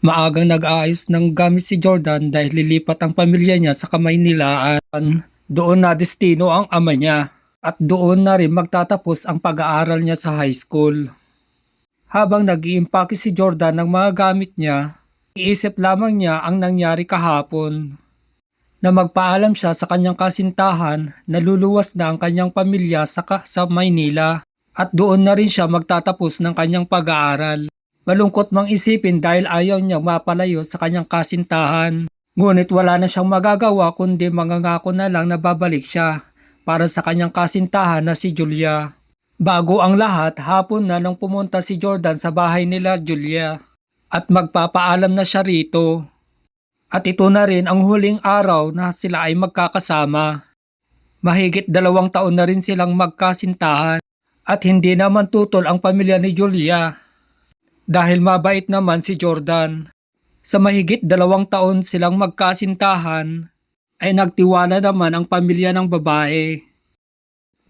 Maagang nag-aayos ng gamit si Jordan dahil lilipat ang pamilya niya sa Kamaynilaan. Doon na destino ang ama niya at doon na rin magtatapos ang pag-aaral niya sa high school. Habang nag-iimpake si Jordan ng mga gamit niya, iisip lamang niya ang nangyari kahapon. Na magpaalam siya sa kanyang kasintahan na luluwas na ang kanyang pamilya sa, sa Maynila at doon na rin siya magtatapos ng kanyang pag-aaral. Malungkot mang isipin dahil ayaw niya mapalayo sa kanyang kasintahan. Ngunit wala na siyang magagawa kundi mangangako na lang na babalik siya para sa kanyang kasintahan na si Julia. Bago ang lahat, hapon na nang pumunta si Jordan sa bahay nila Julia at magpapaalam na siya rito. At ito na rin ang huling araw na sila ay magkakasama. Mahigit dalawang taon na rin silang magkasintahan at hindi naman tutol ang pamilya ni Julia. Dahil mabait naman si Jordan. Sa mahigit dalawang taon silang magkasintahan, ay nagtiwala naman ang pamilya ng babae.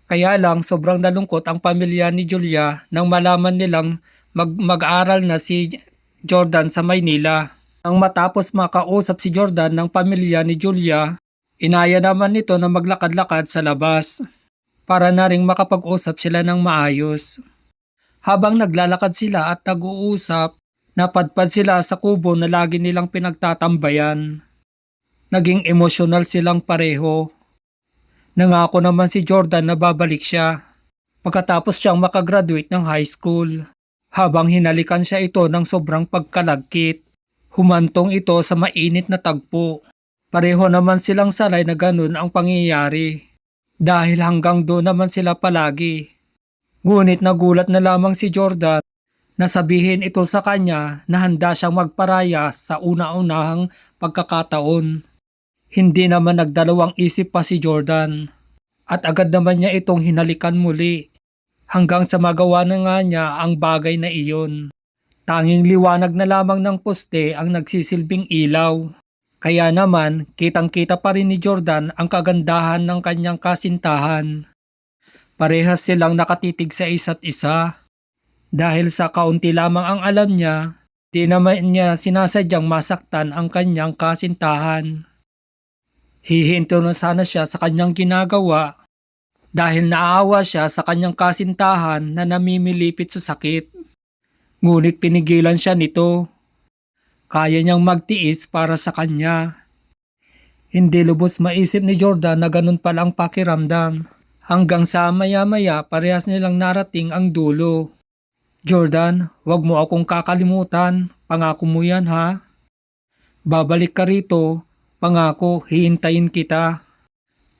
Kaya lang sobrang nalungkot ang pamilya ni Julia nang malaman nilang mag- mag-aral na si Jordan sa Maynila. Nang matapos makausap si Jordan ng pamilya ni Julia, inaya naman nito na maglakad-lakad sa labas para na ring makapag-usap sila ng maayos. Habang naglalakad sila at nag-uusap, napadpad sila sa kubo na lagi nilang pinagtatambayan. Naging emosyonal silang pareho. Nangako naman si Jordan na babalik siya pagkatapos siyang makagraduate ng high school. Habang hinalikan siya ito ng sobrang pagkalagkit, humantong ito sa mainit na tagpo. Pareho naman silang salay na ganun ang pangyayari. Dahil hanggang doon naman sila palagi. Ngunit nagulat na lamang si Jordan na sabihin ito sa kanya na handa siyang magparaya sa una-unahang pagkakataon. Hindi naman nagdalawang isip pa si Jordan at agad naman niya itong hinalikan muli hanggang sa magawa na nga niya ang bagay na iyon. Tanging liwanag na lamang ng poste ang nagsisilbing ilaw. Kaya naman, kitang-kita pa rin ni Jordan ang kagandahan ng kanyang kasintahan. Parehas silang nakatitig sa isa't isa. Dahil sa kaunti lamang ang alam niya, di naman niya sinasadyang masaktan ang kanyang kasintahan. Hihinto na sana siya sa kanyang ginagawa dahil naaawa siya sa kanyang kasintahan na namimilipit sa sakit. Ngunit pinigilan siya nito. Kaya niyang magtiis para sa kanya. Hindi lubos maisip ni Jordan na ganun pala ang pakiramdam. Hanggang sa maya-maya parehas nilang narating ang dulo. Jordan, wag mo akong kakalimutan. Pangako mo yan ha. Babalik ka rito. Pangako, hihintayin kita.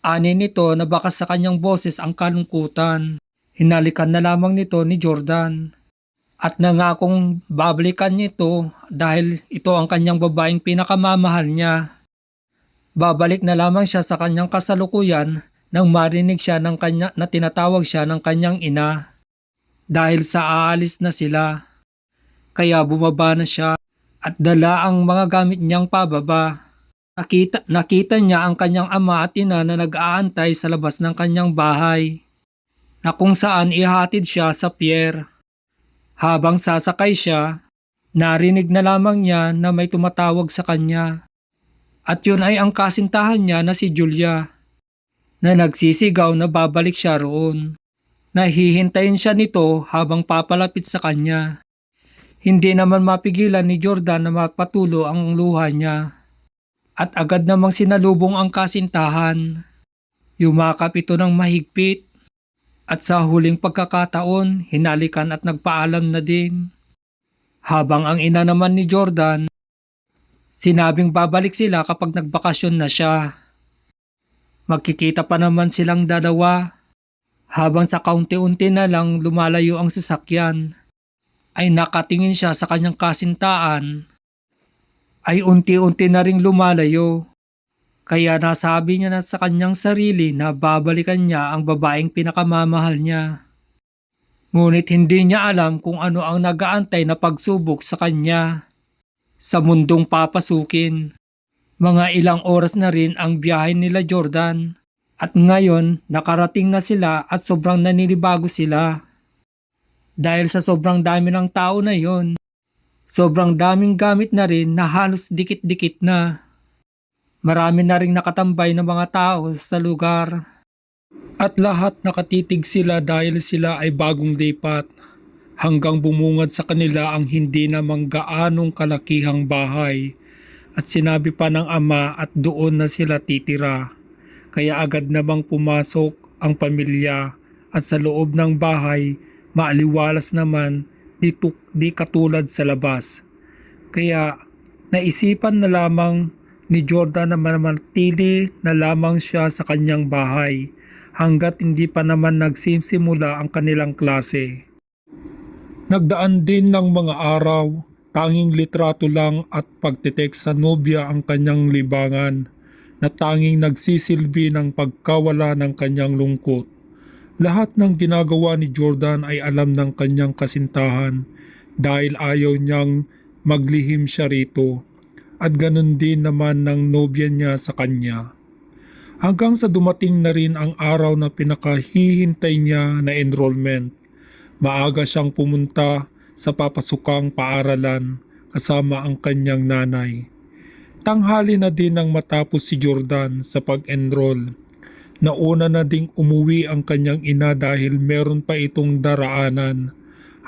Ani nito na baka sa kanyang boses ang kalungkutan. Hinalikan na lamang nito ni Jordan. At nangakong babalikan niya ito dahil ito ang kanyang babaeng pinakamamahal niya. Babalik na lamang siya sa kanyang kasalukuyan nang marinig siya ng kanya na tinatawag siya ng kanyang ina. Dahil sa aalis na sila. Kaya bumaba na siya at dala ang mga gamit niyang pababa. Nakita, nakita niya ang kanyang ama at ina na nag-aantay sa labas ng kanyang bahay. Na kung saan ihatid siya sa pier. Habang sasakay siya, narinig na lamang niya na may tumatawag sa kanya. At yun ay ang kasintahan niya na si Julia na nagsisigaw na babalik siya roon. Nahihintayin siya nito habang papalapit sa kanya. Hindi naman mapigilan ni Jordan na mapatulo ang luha niya. At agad namang sinalubong ang kasintahan. Yumakap ito ng mahigpit. At sa huling pagkakataon, hinalikan at nagpaalam na din. Habang ang ina naman ni Jordan, sinabing babalik sila kapag nagbakasyon na siya. Magkikita pa naman silang dalawa. Habang sa kaunti-unti na lang lumalayo ang sasakyan, ay nakatingin siya sa kanyang kasintaan. Ay unti-unti na ring lumalayo. Kaya nasabi niya na sa kanyang sarili na babalikan niya ang babaeng pinakamamahal niya. Ngunit hindi niya alam kung ano ang nagaantay na pagsubok sa kanya. Sa mundong papasukin. Mga ilang oras na rin ang biyahe nila Jordan. At ngayon, nakarating na sila at sobrang naninibago sila. Dahil sa sobrang dami ng tao na yon, Sobrang daming gamit na rin na halos dikit-dikit na. Marami na ring nakatambay ng mga tao sa lugar. At lahat nakatitig sila dahil sila ay bagong lipat. Hanggang bumungad sa kanila ang hindi namang gaanong kalakihang bahay. At sinabi pa ng ama at doon na sila titira. Kaya agad namang pumasok ang pamilya at sa loob ng bahay maaliwalas naman di, di katulad sa labas. Kaya naisipan na lamang ni Jordan na manatili na lamang siya sa kanyang bahay hanggat hindi pa naman nagsisimula ang kanilang klase. Nagdaan din ng mga araw, tanging litrato lang at pagtitek sa nobya ang kanyang libangan na tanging nagsisilbi ng pagkawala ng kanyang lungkot. Lahat ng ginagawa ni Jordan ay alam ng kanyang kasintahan dahil ayaw niyang maglihim siya rito at ganun din naman ng nobya niya sa kanya. Hanggang sa dumating na rin ang araw na pinakahihintay niya na enrollment. Maaga siyang pumunta sa papasukang paaralan kasama ang kanyang nanay. Tanghali na din nang matapos si Jordan sa pag-enroll. Nauna na ding umuwi ang kanyang ina dahil meron pa itong daraanan.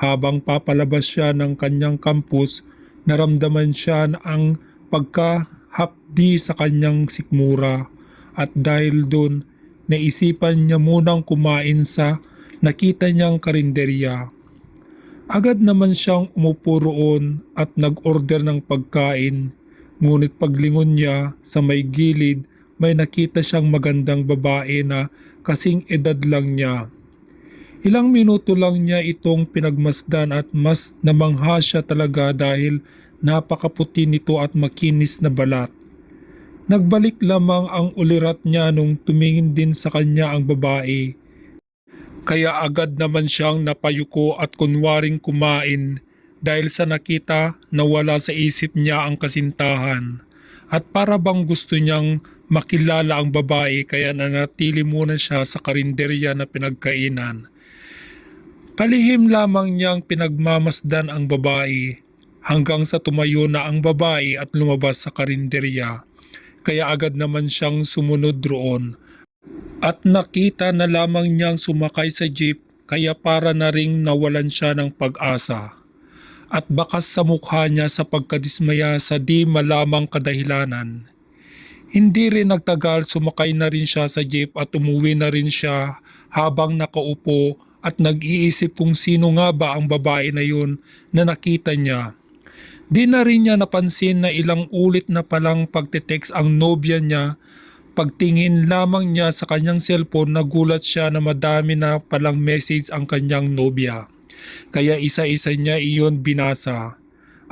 Habang papalabas siya ng kanyang campus, naramdaman siya ang pagkahapdi sa kanyang sikmura at dahil doon naisipan niya munang kumain sa nakita niyang karinderya. Agad naman siyang umupo roon at nag-order ng pagkain. Ngunit paglingon niya sa may gilid, may nakita siyang magandang babae na kasing edad lang niya. Ilang minuto lang niya itong pinagmasdan at mas namangha siya talaga dahil napakaputi nito at makinis na balat. Nagbalik lamang ang ulirat niya nung tumingin din sa kanya ang babae. Kaya agad naman siyang napayuko at kunwaring kumain dahil sa nakita na wala sa isip niya ang kasintahan. At para bang gusto niyang makilala ang babae kaya nanatili muna siya sa karinderya na pinagkainan. Palihim lamang niyang pinagmamasdan ang babae hanggang sa tumayo na ang babae at lumabas sa karinderya kaya agad naman siyang sumunod roon. At nakita na lamang niyang sumakay sa jeep kaya para na ring nawalan siya ng pag-asa. At bakas sa mukha niya sa pagkadismaya sa di malamang kadahilanan. Hindi rin nagtagal sumakay na rin siya sa jeep at umuwi na rin siya habang nakaupo at nag-iisip kung sino nga ba ang babae na yun na nakita niya. Di na rin niya napansin na ilang ulit na palang pagtitext ang nobya niya. Pagtingin lamang niya sa kanyang cellphone nagulat siya na madami na palang message ang kanyang nobya. Kaya isa-isa niya iyon binasa.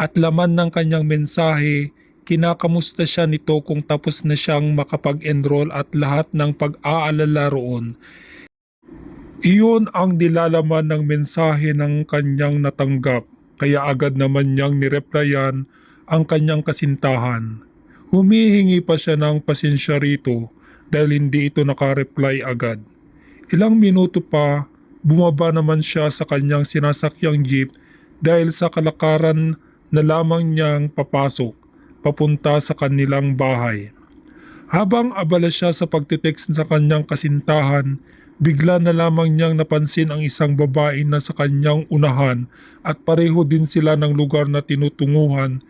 At laman ng kanyang mensahe, kinakamusta siya nito kung tapos na siyang makapag-enroll at lahat ng pag-aalala roon. Iyon ang nilalaman ng mensahe ng kanyang natanggap kaya agad naman niyang nireplyan ang kanyang kasintahan. Humihingi pa siya ng pasensya rito dahil hindi ito nakareply agad. Ilang minuto pa, bumaba naman siya sa kanyang sinasakyang jeep dahil sa kalakaran na lamang niyang papasok, papunta sa kanilang bahay. Habang abala siya sa pagtitext sa kanyang kasintahan, bigla na lamang niyang napansin ang isang babae na sa kanyang unahan at pareho din sila ng lugar na tinutunguhan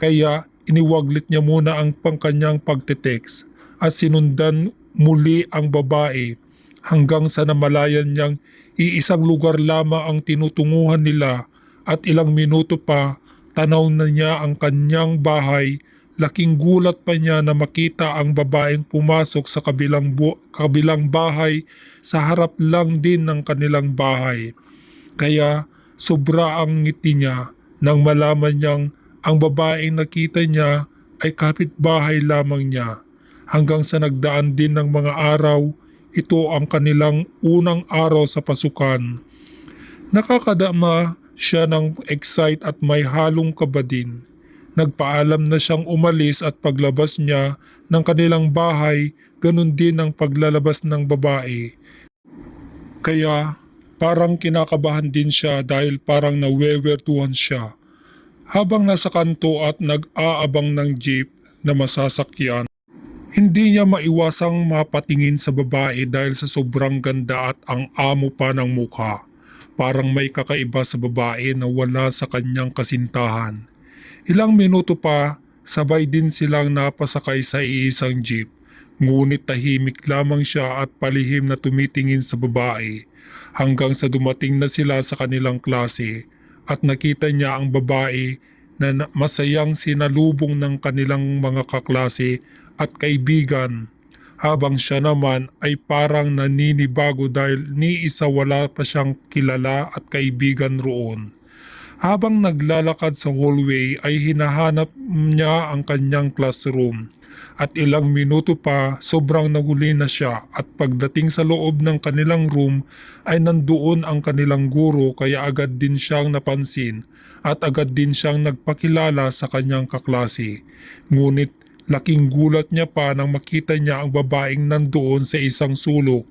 kaya iniwaglit niya muna ang pangkanyang pagtitext at sinundan muli ang babae hanggang sa namalayan niyang iisang lugar lamang ang tinutunguhan nila at ilang minuto pa tanaw na niya ang kanyang bahay Laking gulat pa niya na makita ang babaeng pumasok sa kabilang, bu- kabilang bahay sa harap lang din ng kanilang bahay. Kaya sobra ang ngiti niya nang malaman niyang ang babaeng nakita niya ay kapitbahay lamang niya. Hanggang sa nagdaan din ng mga araw, ito ang kanilang unang araw sa pasukan. Nakakadama siya ng excite at may halong kaba din. Nagpaalam na siyang umalis at paglabas niya ng kanilang bahay, ganun din ang paglalabas ng babae. Kaya parang kinakabahan din siya dahil parang nawewertuhan siya. Habang nasa kanto at nag-aabang ng jeep na masasakyan, hindi niya maiwasang mapatingin sa babae dahil sa sobrang ganda at ang amo pa ng mukha. Parang may kakaiba sa babae na wala sa kanyang kasintahan. Ilang minuto pa, sabay din silang napasakay sa iisang jeep. Ngunit tahimik lamang siya at palihim na tumitingin sa babae hanggang sa dumating na sila sa kanilang klase at nakita niya ang babae na masayang sinalubong ng kanilang mga kaklase at kaibigan habang siya naman ay parang naninibago dahil ni isa wala pa siyang kilala at kaibigan roon. Habang naglalakad sa hallway ay hinahanap niya ang kanyang classroom at ilang minuto pa sobrang nahuli na siya at pagdating sa loob ng kanilang room ay nandoon ang kanilang guro kaya agad din siyang napansin at agad din siyang nagpakilala sa kanyang kaklase. Ngunit laking gulat niya pa nang makita niya ang babaeng nandoon sa isang sulok.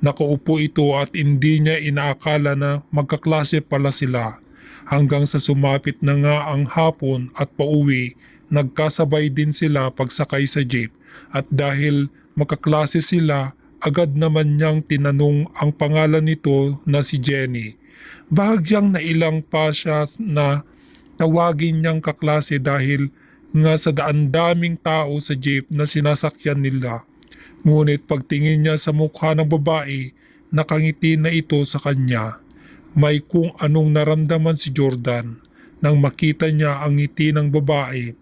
Nakaupo ito at hindi niya inaakala na magkaklase pala sila. Hanggang sa sumapit na nga ang hapon at pauwi, nagkasabay din sila pagsakay sa jeep at dahil magkaklase sila, agad naman niyang tinanong ang pangalan nito na si Jenny. Bahagyang nailang pa siya na tawagin niyang kaklase dahil nga sa daan-daming tao sa jeep na sinasakyan nila. Ngunit pagtingin niya sa mukha ng babae, nakangiti na ito sa kanya. May kung anong naramdaman si Jordan nang makita niya ang ngiti ng babae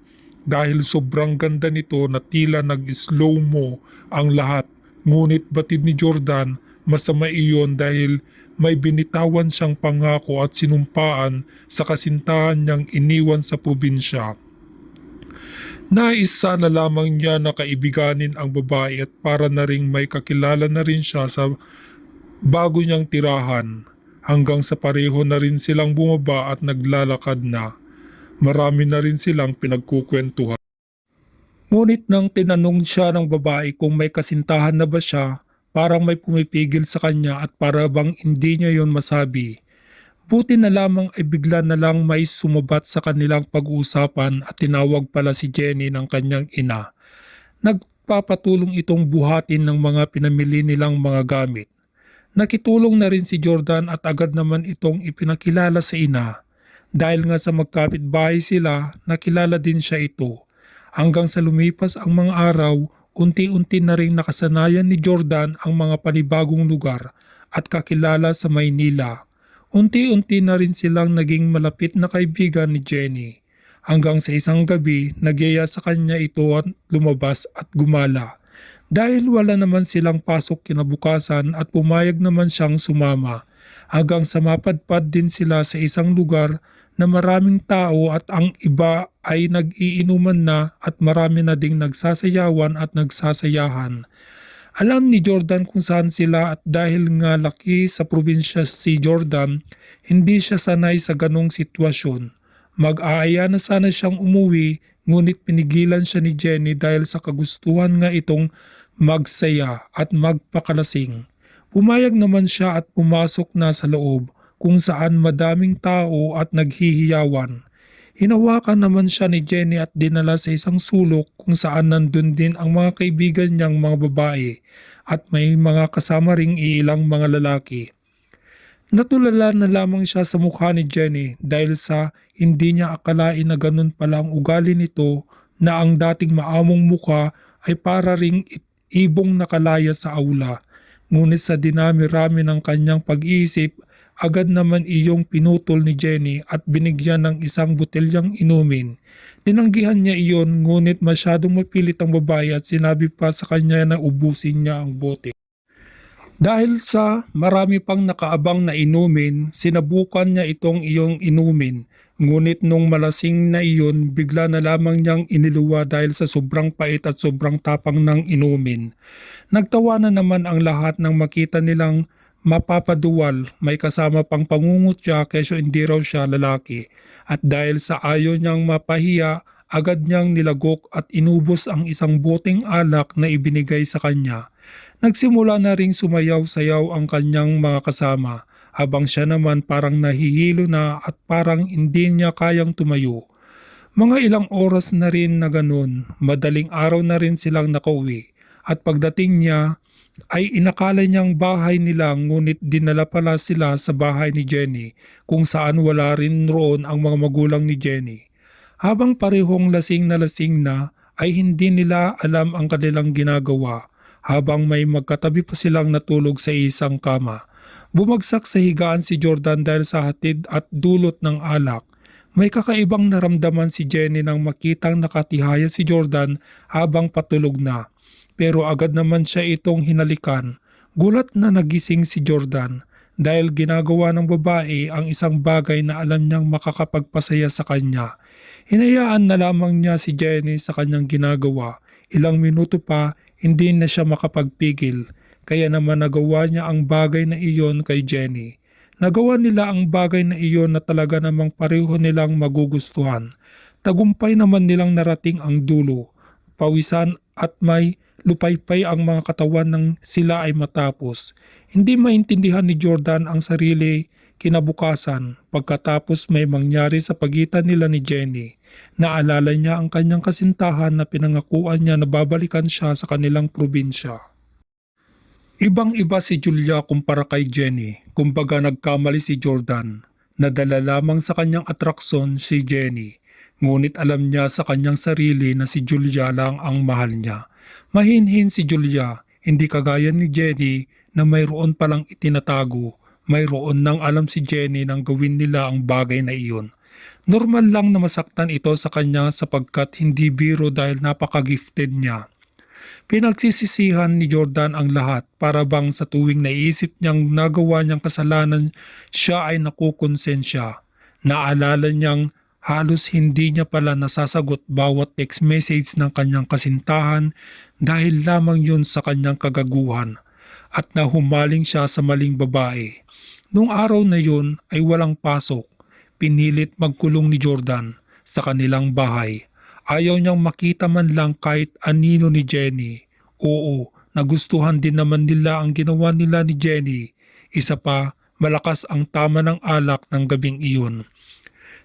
dahil sobrang ganda nito na tila nag-slow mo ang lahat. Ngunit batid ni Jordan, masama iyon dahil may binitawan siyang pangako at sinumpaan sa kasintahan niyang iniwan sa probinsya. Nais sana lamang niya na kaibiganin ang babae at para na ring may kakilala na rin siya sa bago niyang tirahan hanggang sa pareho na rin silang bumaba at naglalakad na. Marami na rin silang pinagkukwentuhan. Ngunit nang tinanong siya ng babae kung may kasintahan na ba siya, parang may pumipigil sa kanya at para bang hindi niya yon masabi. Buti na lamang ay bigla na lang may sumabat sa kanilang pag-uusapan at tinawag pala si Jenny ng kanyang ina. Nagpapatulong itong buhatin ng mga pinamili nilang mga gamit. Nakitulong na rin si Jordan at agad naman itong ipinakilala sa ina. Dahil nga sa magkapit-bahay sila, nakilala din siya ito. Hanggang sa lumipas ang mga araw, unti-unti na rin nakasanayan ni Jordan ang mga panibagong lugar at kakilala sa Maynila. Unti-unti na rin silang naging malapit na kaibigan ni Jenny. Hanggang sa isang gabi, nagyaya sa kanya ito at lumabas at gumala. Dahil wala naman silang pasok kinabukasan at pumayag naman siyang sumama. Hanggang sa mapadpad din sila sa isang lugar na maraming tao at ang iba ay nag-iinuman na at marami na ding nagsasayawan at nagsasayahan. Alam ni Jordan kung saan sila at dahil nga laki sa probinsya si Jordan, hindi siya sanay sa ganong sitwasyon. Mag-aaya na sana siyang umuwi ngunit pinigilan siya ni Jenny dahil sa kagustuhan nga itong magsaya at magpakalasing. Pumayag naman siya at pumasok na sa loob kung saan madaming tao at naghihiyawan. Hinawakan naman siya ni Jenny at dinala sa isang sulok kung saan nandun din ang mga kaibigan niyang mga babae at may mga kasama ring iilang mga lalaki. Natulala na lamang siya sa mukha ni Jenny dahil sa hindi niya akalain na ganun pala ang ugali nito na ang dating maamong mukha ay para ring ibong nakalaya sa aula. Ngunit sa dinami-rami ng kanyang pag-iisip, agad naman iyong pinutol ni Jenny at binigyan ng isang botelyang inumin. Tinanggihan niya iyon ngunit masyadong mapilit ang babae at sinabi pa sa kanya na ubusin niya ang bote. Dahil sa marami pang nakaabang na inumin, sinabukan niya itong iyong inumin. Ngunit nung malasing na iyon, bigla na lamang niyang iniluwa dahil sa sobrang pait at sobrang tapang ng inumin. Nagtawa na naman ang lahat nang makita nilang mapapaduwal, may kasama pang pangungutya kesyo hindi raw siya lalaki. At dahil sa ayaw niyang mapahiya, agad niyang nilagok at inubos ang isang boteng alak na ibinigay sa kanya. Nagsimula na ring sumayaw-sayaw ang kanyang mga kasama habang siya naman parang nahihilo na at parang hindi niya kayang tumayo. Mga ilang oras na rin na ganun, madaling araw na rin silang nakauwi at pagdating niya ay inakala niyang bahay nila ngunit dinala pala sila sa bahay ni Jenny kung saan wala rin roon ang mga magulang ni Jenny. Habang parehong lasing na lasing na ay hindi nila alam ang kanilang ginagawa habang may magkatabi pa silang natulog sa isang kama. Bumagsak sa higaan si Jordan dahil sa hatid at dulot ng alak. May kakaibang naramdaman si Jenny nang makitang nakatihaya si Jordan habang patulog na. Pero agad naman siya itong hinalikan. Gulat na nagising si Jordan dahil ginagawa ng babae ang isang bagay na alam niyang makakapagpasaya sa kanya. Hinayaan na lamang niya si Jenny sa kanyang ginagawa. Ilang minuto pa, hindi na siya makapagpigil. Kaya naman nagawa niya ang bagay na iyon kay Jenny. Nagawa nila ang bagay na iyon na talaga namang pareho nilang magugustuhan. Tagumpay naman nilang narating ang dulo. Pawisan at may lupaypay ang mga katawan ng sila ay matapos. Hindi maintindihan ni Jordan ang sarili kinabukasan pagkatapos may mangyari sa pagitan nila ni Jenny. Naalala niya ang kanyang kasintahan na pinangakuan niya na babalikan siya sa kanilang probinsya. Ibang-iba si Julia kumpara kay Jenny, kumbaga nagkamali si Jordan. Nadala lamang sa kanyang atraksyon si Jenny, ngunit alam niya sa kanyang sarili na si Julia lang ang mahal niya. Mahinhin si Julia, hindi kagaya ni Jenny na mayroon palang itinatago, mayroon nang alam si Jenny nang gawin nila ang bagay na iyon. Normal lang na masaktan ito sa kanya sapagkat hindi biro dahil napaka-gifted niya. Pinagsisisihan ni Jordan ang lahat para bang sa tuwing naisip niyang nagawa niyang kasalanan siya ay nakukonsensya. Naalala niyang halos hindi niya pala nasasagot bawat text message ng kanyang kasintahan dahil lamang yun sa kanyang kagaguhan at nahumaling siya sa maling babae. Nung araw na yun ay walang pasok. Pinilit magkulong ni Jordan sa kanilang bahay. Ayaw niyang makita man lang kahit anino ni Jenny. Oo, nagustuhan din naman nila ang ginawa nila ni Jenny. Isa pa, malakas ang tama ng alak ng gabing iyon.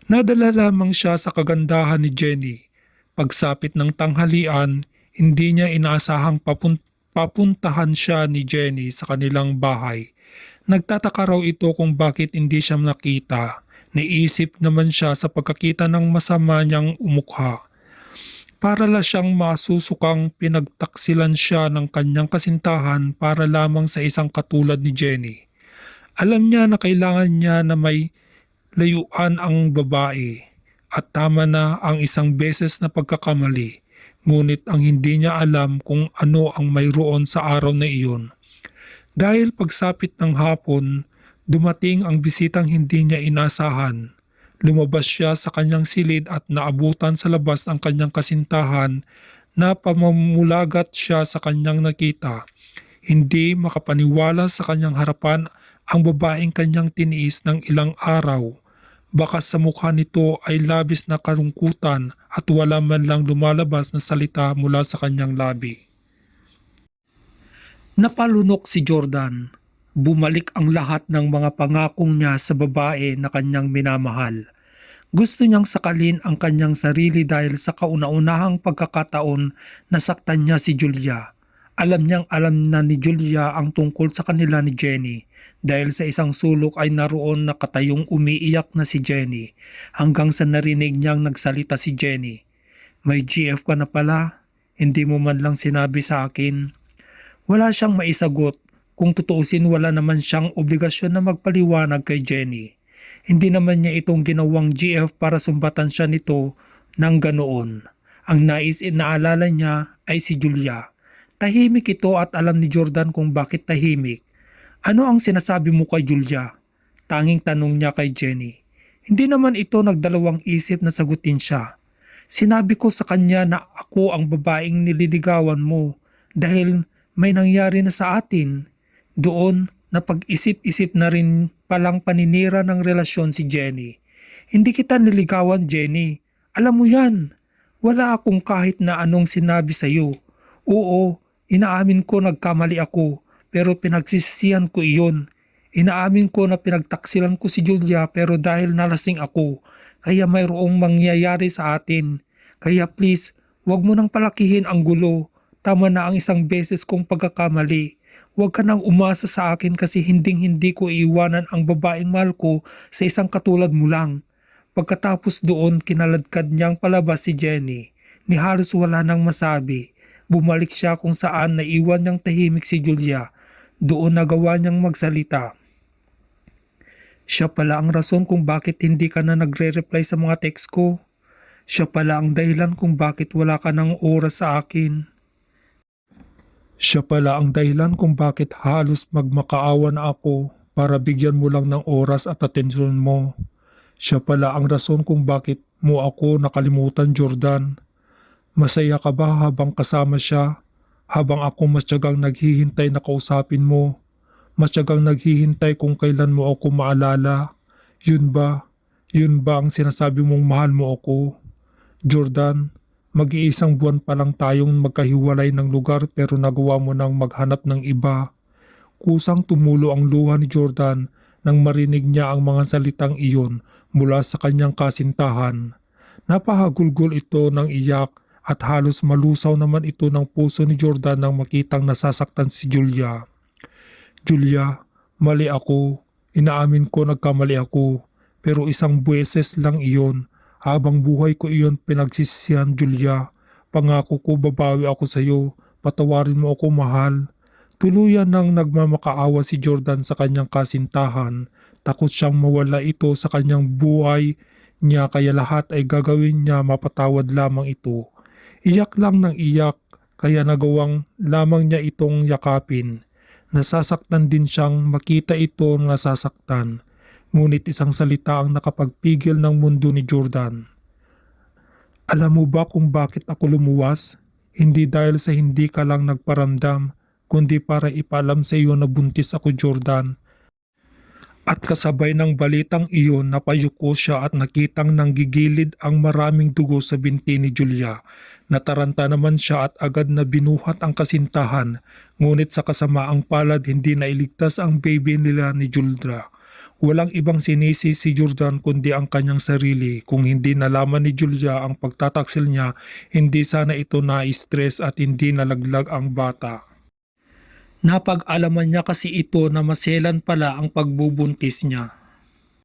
Nadala lamang siya sa kagandahan ni Jenny. Pagsapit ng tanghalian, hindi niya inaasahang papun- papuntahan siya ni Jenny sa kanilang bahay. Nagtataka raw ito kung bakit hindi siya nakita. Naisip naman siya sa pagkakita ng masama niyang umukha. Para la siyang masusukang pinagtaksilan siya ng kanyang kasintahan para lamang sa isang katulad ni Jenny. Alam niya na kailangan niya na may layuan ang babae at tama na ang isang beses na pagkakamali. Ngunit ang hindi niya alam kung ano ang mayroon sa araw na iyon. Dahil pagsapit ng hapon, dumating ang bisitang hindi niya inasahan. Lumabas siya sa kanyang silid at naabutan sa labas ang kanyang kasintahan na pamamulagat siya sa kanyang nakita. Hindi makapaniwala sa kanyang harapan ang babaeng kanyang tiniis ng ilang araw. Baka sa mukha nito ay labis na karungkutan at wala man lang lumalabas na salita mula sa kanyang labi. Napalunok si Jordan. Bumalik ang lahat ng mga pangakong niya sa babae na kanyang minamahal. Gusto niyang sakalin ang kanyang sarili dahil sa kauna-unahang pagkakataon nasaktan niya si Julia. Alam niyang alam na ni Julia ang tungkol sa kanila ni Jenny dahil sa isang sulok ay naroon na katayong umiiyak na si Jenny hanggang sa narinig niyang nagsalita si Jenny. May GF ka na pala, hindi mo man lang sinabi sa akin. Wala siyang maisagot kung tutuusin wala naman siyang obligasyon na magpaliwanag kay Jenny. Hindi naman niya itong ginawang GF para sumbatan siya nito ng ganoon. Ang nais inaalala niya ay si Julia. Tahimik ito at alam ni Jordan kung bakit tahimik. Ano ang sinasabi mo kay Julia? Tanging tanong niya kay Jenny. Hindi naman ito nagdalawang isip na sagutin siya. Sinabi ko sa kanya na ako ang babaeng nililigawan mo dahil may nangyari na sa atin. Doon, napag-isip-isip na rin palang paninira ng relasyon si Jenny. Hindi kita niligawan, Jenny. Alam mo yan. Wala akong kahit na anong sinabi sa'yo. Oo, inaamin ko nagkamali ako, pero pinagsisisihan ko iyon. Inaamin ko na pinagtaksilan ko si Julia pero dahil nalasing ako, kaya mayroong mangyayari sa atin. Kaya please, huwag mo nang palakihin ang gulo. Tama na ang isang beses kong pagkakamali. Huwag ka nang umasa sa akin kasi hinding hindi ko iiwanan ang babaeng mahal ko sa isang katulad mo lang. Pagkatapos doon kinaladkad niyang palabas si Jenny. Ni halos wala nang masabi. Bumalik siya kung saan naiwan niyang tahimik si Julia. Doon nagawa niyang magsalita. Siya pala ang rason kung bakit hindi ka na nagre-reply sa mga text ko. Siya pala ang dahilan kung bakit wala ka ng oras sa akin. Siya pala ang dahilan kung bakit halos magmakaawa na ako para bigyan mo lang ng oras at atensyon mo. Siya pala ang rason kung bakit mo ako nakalimutan, Jordan. Masaya ka ba habang kasama siya? Habang ako matyagang naghihintay na kausapin mo? Matyagang naghihintay kung kailan mo ako maalala? Yun ba? Yun ba ang sinasabi mong mahal mo ako? Jordan, mag-iisang buwan pa lang tayong magkahiwalay ng lugar pero nagawa mo nang maghanap ng iba. Kusang tumulo ang luha ni Jordan nang marinig niya ang mga salitang iyon mula sa kanyang kasintahan. Napahagulgol ito ng iyak at halos malusaw naman ito ng puso ni Jordan nang makitang nasasaktan si Julia. Julia, mali ako. Inaamin ko nagkamali ako. Pero isang buweses lang iyon. Habang buhay ko iyon pinagsisihan, Julia. Pangako ko babawi ako sa iyo. Patawarin mo ako, mahal. Tuluyan nang nagmamakaawa si Jordan sa kanyang kasintahan. Takot siyang mawala ito sa kanyang buhay niya kaya lahat ay gagawin niya mapatawad lamang ito. Iyak lang ng iyak kaya nagawang lamang niya itong yakapin. Nasasaktan din siyang makita ito nasasaktan. Ngunit isang salita ang nakapagpigil ng mundo ni Jordan. Alam mo ba kung bakit ako lumuwas? Hindi dahil sa hindi ka lang nagparamdam, kundi para ipaalam sa iyo na buntis ako Jordan. At kasabay ng balitang iyon napayuko siya at nakitang nanggigilid ang maraming dugo sa binti ni Julia. Nataranta naman siya at agad na binuhat ang kasintahan, ngunit sa kasamaang palad hindi nailigtas ang baby nila ni Julia. Walang ibang sinisi si Jordan kundi ang kanyang sarili. Kung hindi nalaman ni Julia ang pagtataksil niya, hindi sana ito na-stress at hindi nalaglag ang bata. Napag-alaman niya kasi ito na maselan pala ang pagbubuntis niya.